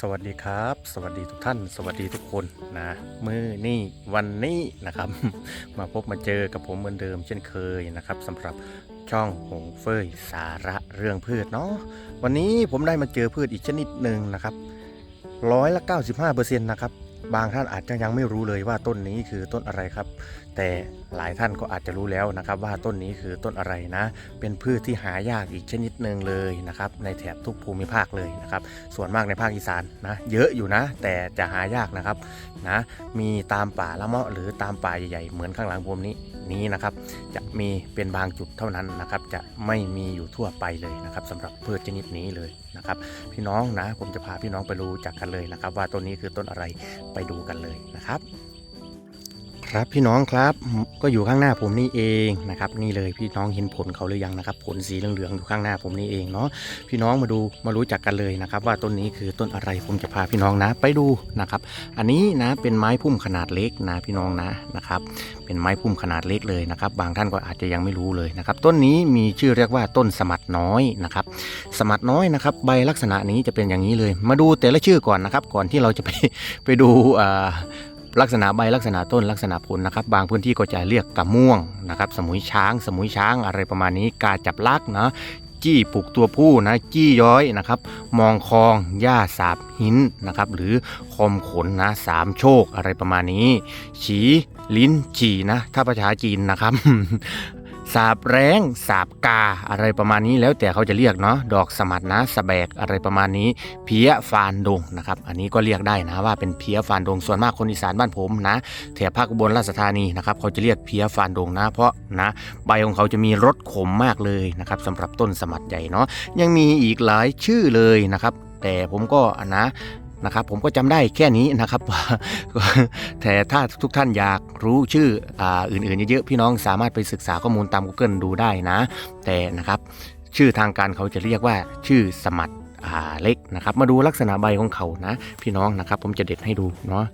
สวัสดีครับ สวัสดีทุกท่าน สวัสดีทุกคนนะมือนี่วันนี้นะครับ มาพบมาเจอกับผมเหมือนเดิมเช่นเคยนะครับสำหรับช่องหงเฟยสาระเรื่องพืชเนาะวันนี้ผมได้มาเจอพืชอีกชนิดหนึ่งนะครับร้อยละ 95%นะครับ บางท่านอาจจะยังไม่รู้เลยว่าต้นนี้คือต้นอะไรครับ แต่หลายท่านก็อาจจะรู้แล้วนะครับ ว่าต้นนี้คือต้นอะไรนะ เป็นพืชที่หายากอีกชนิดหนึ่งเลยนะครับ ในแถบทุกภูมิภาคเลยนะครับ ส่วนมากในภาคอีสานนะ เยอะอยู่นะ แต่จะหายากนะครับนะ มีตามป่าละเมาะหรือตามป่าใหญ่ๆเหมือนข้างหลังผมนี้ นี้นะครับ จะมีเป็นบางจุดเท่านั้นนะครับ จะไม่มีอยู่ทั่วไปเลยนะครับสำหรับพืชชนิดนี้เลยนะครับ พี่น้องนะผมจะพาพี่น้องไปรู้จักกันเลยนะครับ ว่าต้นนี้คือต้นอะไรไปดูกันเลยนะครับ ครับพี่น้องครับก็อยู่ข้างหน้าผมนี่เองนะครับนี่เลยพี่น้องเห็นผลเขาหรือยังนะครับผลสีเหลืองๆอยู่ข้างหน้าผมนี่เองเนาะพี่น้องมาดูมารู้จักกันเลยนะครับ ว่าต้นนี้คือต้นอะไรผมจะพาพี่น้องนะไปดูนะครับ อันนี้นะเป็นไม้พุ่มขนาดเล็กนะพี่น้องนะนะครับ เป็นไม้พุ่มขนาดเล็กเลยนะครับ บางท่านก็อาจจะยังไม่รู้เลยนะครับ ต้นนี้มีชื่อเรียกว่าต้นสมัดน้อยนะครับ สมัดน้อยนะครับ ใบลักษณะนี้จะเป็นอย่างนี้เลย มาดูแต่ละชื่อก่อนนะครับ ก่อนที่เราจะไปไปดูอ่า ลักษณะใบลักษณะต้นลักษณะผลนะครับ บางพื้นที่ก็จะเรียกกระม่วงนะครับ สมุยช้าง สมุยช้างอะไรประมาณนี้กาจับลักนะจี้ปลูกตัวผู้นะจี้ย้อยนะครับ มองคองหญ้าสาบหินนะครับ หรือคมขนนะสามโชคอะไรประมาณนี้ ฉีลิ้นฉีนะ ถ้าภาษาจีนนะครับ สาบแรงสาบกาอะไรประมาณนี้แล้วแต่เขาจะเรียกเนาะดอกสมัดนะสะแบกอะไรประมาณนี้ เพี้ยฟานดงนะครับอันนี้ก็เรียกได้นะว่าเป็นเพี้ยฟานดงส่วนมากคนอีสานบ้านผมนะแถบภาคอุบลราชธานีนะครับเขาจะเรียกเพี้ยฟานดงนะ เพราะนะใบของเขาจะมีรสขมมากเลยนะครับสำหรับต้นสมัดใหญ่เนาะยังมีอีกหลายชื่อเลยนะครับแต่ผมก็นะ นะครับผมก็จำได้แค่นี้นะครับ แต่ถ้าทุกท่านอยากรู้ชื่อออื่นๆเยอะๆพี่น้องสามารถไปศึกษาข้อมูลตาม Google ดูได้นะ แต่นะครับชื่อทางการเขาจะเรียกว่าชื่อสมัดเล็กนะครับ มาดูลักษณะใบของเขานะ พี่น้องนะครับผมจะเด็ดให้ดูเนาะ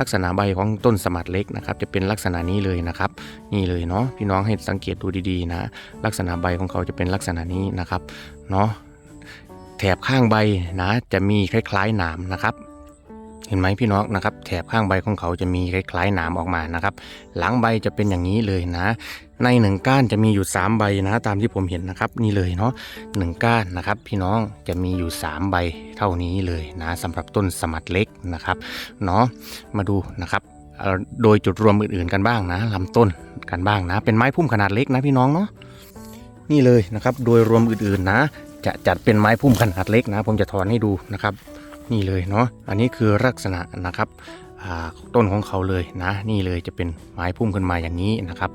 ลักษณะใบของต้นสมัดเล็กนะครับ จะเป็นลักษณะนี้เลยนะครับ นี่เลยเนาะพี่น้องให้สังเกตดูดีๆนะ ลักษณะใบของเขาจะเป็นลักษณะนี้นะครับเนาะ แถบข้างใบนะจะมีคล้ายๆหนามนะครับ เห็นไหมพี่น้องนะครับ แถบข้างใบของเขาจะมีคล้ายๆหนามออกมานะครับ หลังใบจะเป็นอย่างนี้เลยนะ ในหนึ่งก้านจะมีอยู่ 3 ใบนะ ตามที่ผมเห็นนะครับ นี่เลยเนาะหนึ่งก้านนะครับ พี่น้องจะมีอยู่ 3 ใบเท่านี้เลยนะสำหรับต้นสมัดเล็กนะครับเนาะมาดูนะครับโดยจุดรวมอื่นๆกันบ้างนะลำต้นกันบ้างนะ เป็นไม้พุ่มขนาดเล็กนะพี่น้องเนาะนี่เลยนะครับ โดยรวมอื่นๆนะ จะจัดเป็นไม้พุ่มขนาดเล็กนะ ผมจะถอนให้ดูนะครับ นี่เลยเนาะอันนี้คือลักษณะนะครับต้นของเขาเลยนะ นี่เลยจะเป็นไม้พุ่มขึ้นมาอย่างนี้นะครับ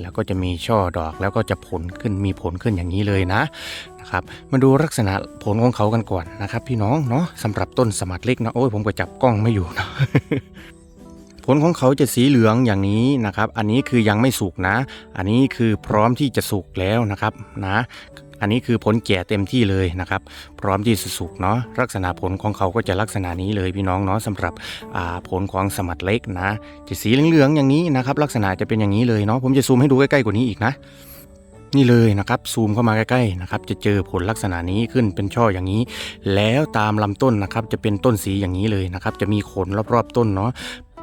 แล้วก็จะมีช่อดอกแล้วก็จะผลขึ้นมีผลขึ้นอย่างนี้เลยนะนะครับมาดูลักษณะผลของเขากันก่อนนะครับ พี่น้องเนาะสำหรับต้นสมัดเล็กนะโอ้ยผมก็จับกล้องไม่อยู่นะผลของเขาจะสีเหลืองอย่างนี้นะครับ อันนี้คือยังไม่สุกนะ อันนี้คือพร้อมที่จะสุกแล้วนะครับนะ อันนี้คือผลแก่เต็มที่เลยนะครับ พร้อมที่จะสุกเนาะลักษณะผลของเขาก็จะลักษณะนี้เลยพี่น้องเนาะสำหรับผลของสมัดเล็กนะจะสีเหลืองๆอย่างนี้นะครับ ลักษณะจะเป็นอย่างนี้เลยเนาะผมจะซูมให้ดูใกล้ๆกว่านี้อีกนะนี่เลยนะครับซูมเข้ามาใกล้ๆนะครับจะเจอผลลักษณะนี้ขึ้นเป็นช่ออย่างนี้ แล้วตามลำต้นนะครับจะเป็นต้นสีอย่างนี้เลยนะครับจะมีขนรอบๆต้นเนาะ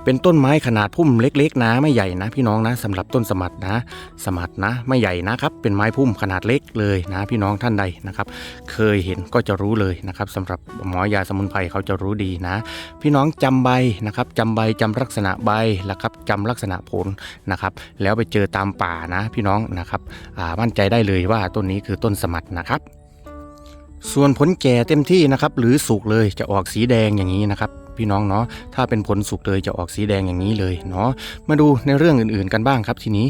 เป็นต้นไม้ขนาดพุ่มเล็ก ๆ นะไม่ใหญ่นะ พี่น้องนะสำหรับต้นสมัดนะ สมัดนะไม่ใหญ่นะครับ เป็นไม้พุ่มขนาดเล็กเลยนะ พี่น้องท่านใดนะครับ เคยเห็นก็จะรู้เลยนะครับสำหรับหมอยาสมุนไพรเขาจะรู้ดีนะ พี่น้องจำใบนะครับจำใบจำลักษณะใบแล้วครับจำลักษณะผลนะครับ แล้วไปเจอตามป่านะ พี่น้องนะครับอ่ามั่นใจได้เลยว่าต้นนี้คือต้นสมัดนะครับส่วนผลแก่เต็มที่นะครับหรือสุกเลยจะออกสีแดงอย่างนี้นะครับ พี่น้องเนาะถ้าเป็นผลสุกเลยจะออกสีแดงอย่างนี้เลยเนาะมาดูในเรื่องอื่นๆกันบ้างครับทีนี้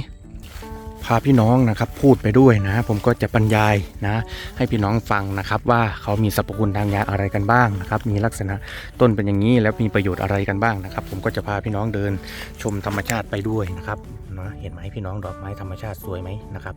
พาพี่น้องนะครับพูดไปด้วยนะ ผมก็จะบรรยายนะ ให้พี่น้องฟังนะครับ ว่าเขามีสรรพคุณทางยาอะไรกันบ้างนะครับ มีลักษณะต้นเป็นอย่างนี้แล้วมีประโยชน์อะไรกันบ้างนะครับ ผมก็จะพาพี่น้องเดินชมธรรมชาติไปด้วยนะครับ นะเห็นไหมพี่น้องดอกไม้ธรรมชาติสวยไหมนะครับ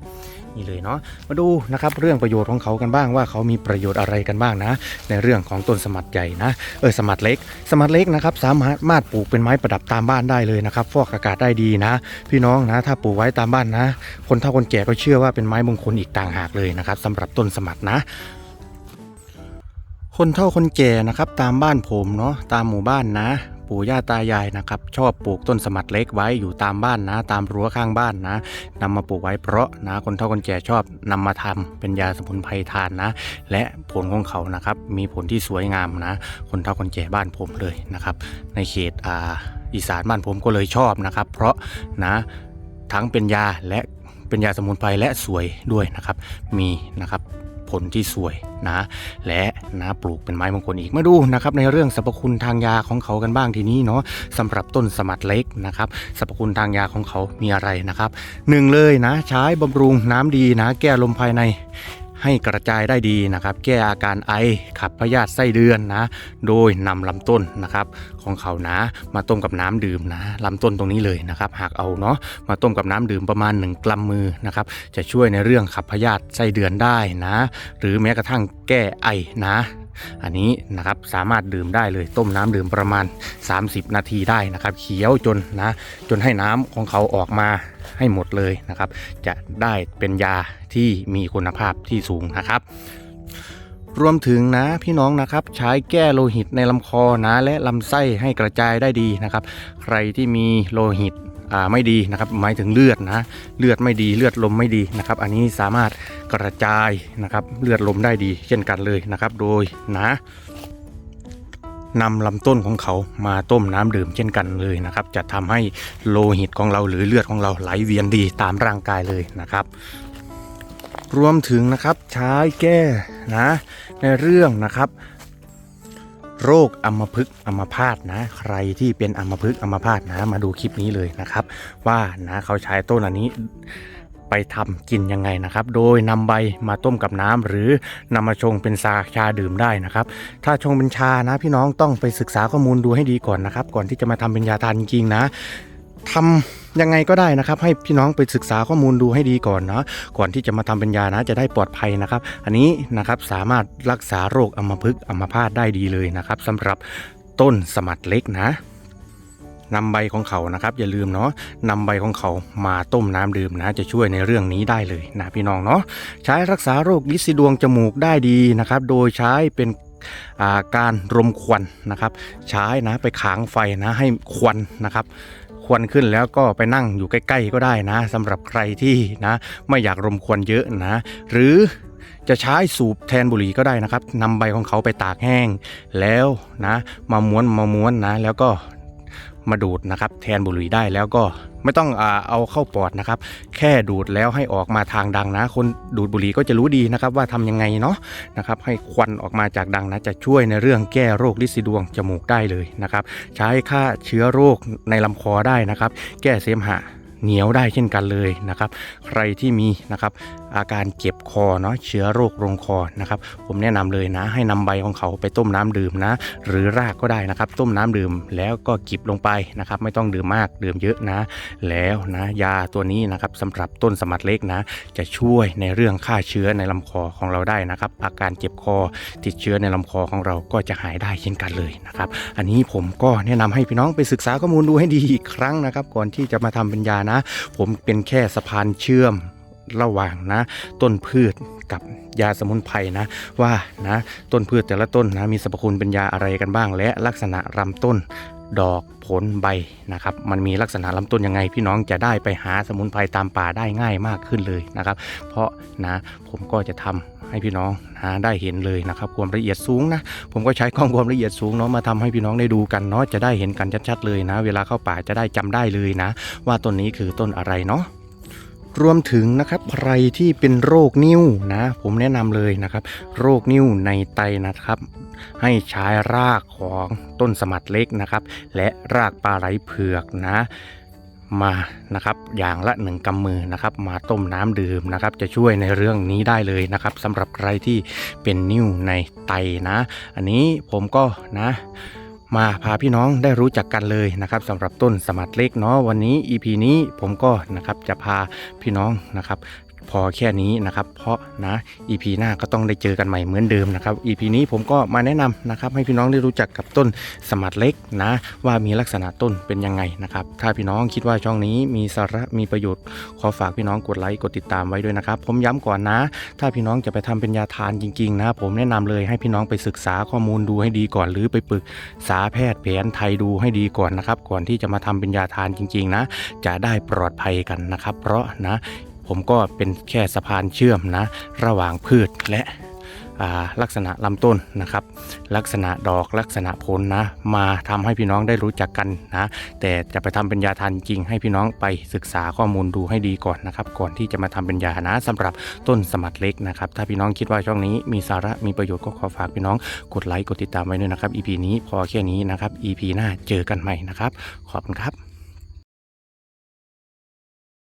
นี่เลยเนาะมาดูนะครับเรื่องประโยชน์ของเขากันบ้างว่าเขามีประโยชน์อะไรกันบ้างนะ ในเรื่องของต้นสมัดใหญ่นะเออสมัดเล็ก สมัดเล็กนะครับสามารถปลูกเป็นไม้ประดับตามบ้านได้เลยนะครับฟอกอากาศได้ดีนะ พี่น้องนะ ถ้าปลูกไว้ตามบ้านนะ คนเฒ่าคนแก่ก็เชื่อว่าเป็นไม้มงคลอีกต่างหากเลยนะครับสำหรับต้นสมัดนะคนเฒ่าคนแก่นะครับตามบ้านผมเนาะตามหมู่บ้านนะ ปู่ย่าตายายนะครับชอบปลูกต้นสมัดเล็กไว้อยู่ตามบ้านนะ ตามรั้วข้างบ้านนะนำมาปลูกไว้เพราะนะคนเฒ่าคนแก่ชอบนำมาทำเป็นยาสมุนไพรทานนะ และผลของเขานะครับมีผลที่สวยงามนะ คนเฒ่าคนแก่บ้านผมเลยนะครับ ในเขตอ่าอีสานบ้านผมก็เลยชอบนะครับ เพราะนะทั้งเป็นยาและเป็นยาสมุนไพรและสวยด้วยนะครับ มีนะครับ ลที่สวยนะ และนะปลูกเป็นไม้มงคลอีกมาดูนะครับในเรื่องสรรพคุณทางยาของเขากันบ้างทีนี้เนาะสำหรับต้นสมัดเล็กนะครับสรรพคุณทางยาของเขามีอะไรนะครับหนึ่งเลยนะ ใช้บำรุงน้ำดีนะ แก้ลมภายใน ให้กระจายได้ดีนะครับ แก้อาการไอขับพยาธิไส้เดือนนะ โดยนำลำต้นนะครับของเขานะมาต้มกับน้ำดื่มนะลำต้นตรงนี้เลยนะครับ หากเอาเนาะมาต้มกับน้ำดื่มประมาณ 1 กรัมมือนะครับจะช่วยในเรื่องขับพยาธิไส้เดือนได้นะ หรือแม้กระทั่งแก้ไอนะ อันนี้นะครับสามารถดื่มได้เลยต้มน้ำดื่มประมาณ 30 นาทีได้นะครับ เคี้ยวจนนะจนให้น้ำของเขาออกมาให้หมดเลยนะครับ จะได้เป็นยาที่มีคุณภาพที่สูงนะครับรวมถึงนะพี่น้องนะครับใช้แก้โลหิตในลำคอนะและลำไส้ให้กระจายได้ดีนะครับ ใครที่มีโลหิต ไม่ดีนะครับหมายถึงเลือดนะเลือดไม่ดีเลือดลมไม่ดีนะครับ อันนี้สามารถกระจายนะครับเลือดลมได้ดี เช่นกันเลยนะครับ โดยนะนำลำต้นของเขามาต้มน้ำดื่มเช่นกันเลยนะครับ จะทำให้โลหิตของเราหรือเลือดของเราไหลเวียนดีตามร่างกายเลยนะครับ รวมถึงนะครับใช้แก้นะในเรื่องนะครับ โรคอัมพฤกษ์อัมพาตนะ ใครที่เป็นอัมพฤกษ์อัมพาตนะ มาดูคลิปนี้เลยนะครับ ว่านะเขาใช้ต้นอันนี้ไปทำกินยังไงนะครับ โดยนำใบมาต้มกับน้ำหรือนำมาชงเป็นชาชาดื่มได้นะครับ ถ้าชงเป็นชานะพี่น้องต้องไปศึกษาข้อมูลดูให้ดีก่อนนะครับ ก่อนที่จะมาทำเป็นยาทานจริงๆนะ ทำยังไงก็ได้นะครับให้พี่น้องไปศึกษาข้อมูลดูให้ดีก่อนเนาะก่อนที่จะมาทำเป็นยานะจะได้ปลอดภัยนะครับ อันนี้นะครับสามารถรักษาโรคอัมพฤกษ์อัมพาตได้ดีเลยนะครับสำหรับต้นสมัดเล็กนะนำใบของเขานะครับ อย่าลืมเนาะนำใบของเขามาต้มน้ำดื่มนะ จะช่วยในเรื่องนี้ได้เลยนะพี่น้องเนาะใช้รักษาโรคลินสีดวงจมูกได้ดีนะครับ โดยใช้เป็นาการรมควันนะครับ ใช้นะไปขางไฟนะให้ควันนะครับ ควันขึ้นแล้วก็ไปนั่งอยู่ใกล้ ๆ ก็ได้นะสำหรับใครที่นะ ไม่อยากรมควันเยอะนะ หรือจะใช้สูบแทนบุหรี่ก็ได้นะครับนำใบของเขาไปตากแห้งแล้วนะ มาม้วนมาม้วนนะ แล้วก็ มาดูดนะครับ แทนบุหรี่ได้แล้วก็ไม่ต้องอาเอาเข้าปอดนะครับ แค่ดูดแล้วให้ออกมาทางดังนะ คนดูดบุหรี่ก็จะรู้ดีนะครับว่าทำยังไงเนาะนะครับให้ควันออกมาจากดังนะจะช่วยในเรื่องแก้โรคลินสีดวงจมูกได้เลยนะครับ ใช้ฆ่าเชื้อโรคในลำคอได้นะครับ แก้เสมหะเหนียวได้เช่นกันเลยนะครับ ใครที่มีนะครับ อาการเจ็บคอเนาะเชื้อโรคลงคอนะครับ ผมแนะนำเลยนะ ให้นำใบของเขาไปต้มน้ำดื่มนะ หรือรากก็ได้นะครับ ต้มน้ำดื่มแล้วก็กิบลงไปนะครับ ไม่ต้องดื่มมากดื่มเยอะนะ แล้วนะยาตัวนี้นะครับสำหรับต้นสมัดเล็กนะ จะช่วยในเรื่องฆ่าเชื้อในลำคอของเราได้นะครับ อาการเจ็บคอติดเชื้อในลำคอของเราก็จะหายได้เช่นกันเลยนะครับ อันนี้ผมก็แนะนำให้พี่น้องไปศึกษาข้อมูลดูให้ดีอีกครั้งนะครับ ก่อนที่จะมาทำเป็นยานะ ผมเป็นแค่สะพานเชื่อม ระหว่างนะ ต้นพืชกับยาสมุนไพรนะ ว่านะต้นพืชแต่ละต้นนะมีสรรพคุณเป็นยาอะไรกันบ้าง และลักษณะลำต้นดอกผลใบนะครับ มันมีลักษณะลำต้นยังไง พี่น้องจะได้ไปหาสมุนไพรตามป่าได้ง่ายมากขึ้นเลยนะครับ เพราะนะผมก็จะทำให้พี่น้องนะได้เห็นเลยนะครับ ความละเอียดสูงนะ ผมก็ใช้กล้องความละเอียดสูงเนาะมาทำให้พี่น้องได้ดูกันเนาะจะได้เห็นกันชัดๆเลยนะ เวลาเข้าป่าจะได้จำได้เลยนะ ว่าต้นนี้คือต้นอะไรเนาะ รวมถึงนะครับใครที่เป็นโรคนิ้วนะ ผมแนะนำเลยนะครับ โรคนิ้วในไตนะครับให้ใช้รากของต้นสมัดเล็กนะครับ และรากปลาไหลเผือกนะมานะครับอย่างละหนึ่งกำมือนะครับ มาต้มน้ำดื่มนะครับ จะช่วยในเรื่องนี้ได้เลยนะครับสำหรับใครที่เป็นนิ่วในไตนะ อันนี้ผมก็นะ มาพาพี่น้องได้รู้จักกันเลยนะครับสำหรับต้นสมัดเล็กเนาะวันนี้ EP นี้ผมก็นะครับจะพาพี่น้องนะครับ พอแค่นี้นะครับ เพราะนะ EP หน้าก็ต้องได้เจอกันใหม่เหมือนเดิมนะครับ EP นี้ผมก็มาแนะนำนะครับ ให้พี่น้องได้รู้จักกับต้นสมัดเล็กนะ ว่ามีลักษณะต้นเป็นยังไงนะครับ ถ้าพี่น้องคิดว่าช่องนี้มีสาระมีประโยชน์ ขอฝากพี่น้องกดไลค์กดติดตามไว้ด้วยนะครับ ผมย้ำก่อนนะ ถ้าพี่น้องจะไปทำเป็นยาทานจริงๆนะ ผมแนะนำเลยให้พี่น้องไปศึกษาข้อมูลดูให้ดีก่อน หรือไปปรึกษาแพทย์แผนไทยดูให้ดีก่อนนะครับ ก่อนที่จะมาทำเป็นยาทานจริง ๆ นะ จะได้ปลอดภัยกันนะครับ เพราะนะ ผมก็เป็นแค่สะพานเชื่อมนะ ระหว่างพืชและลักษณะลำต้นนะครับ ลักษณะดอกลักษณะผลนะ มาทำให้พี่น้องได้รู้จักกันนะ แต่จะไปทำเป็นยาทานจริงให้พี่น้องไปศึกษาข้อมูลดูให้ดีก่อนนะครับ ก่อนที่จะมาทำเป็นยานะสำหรับต้นสมัดเล็กนะครับ ถ้าพี่น้องคิดว่าช่องนี้มีสาระมีประโยชน์ก็ขอฝากพี่น้องกดไลค์กดติดตามไว้ด้วยนะครับ EP นี้พอแค่นี้นะครับ EP หน้าเจอกันใหม่นะครับ ขอบคุณครับ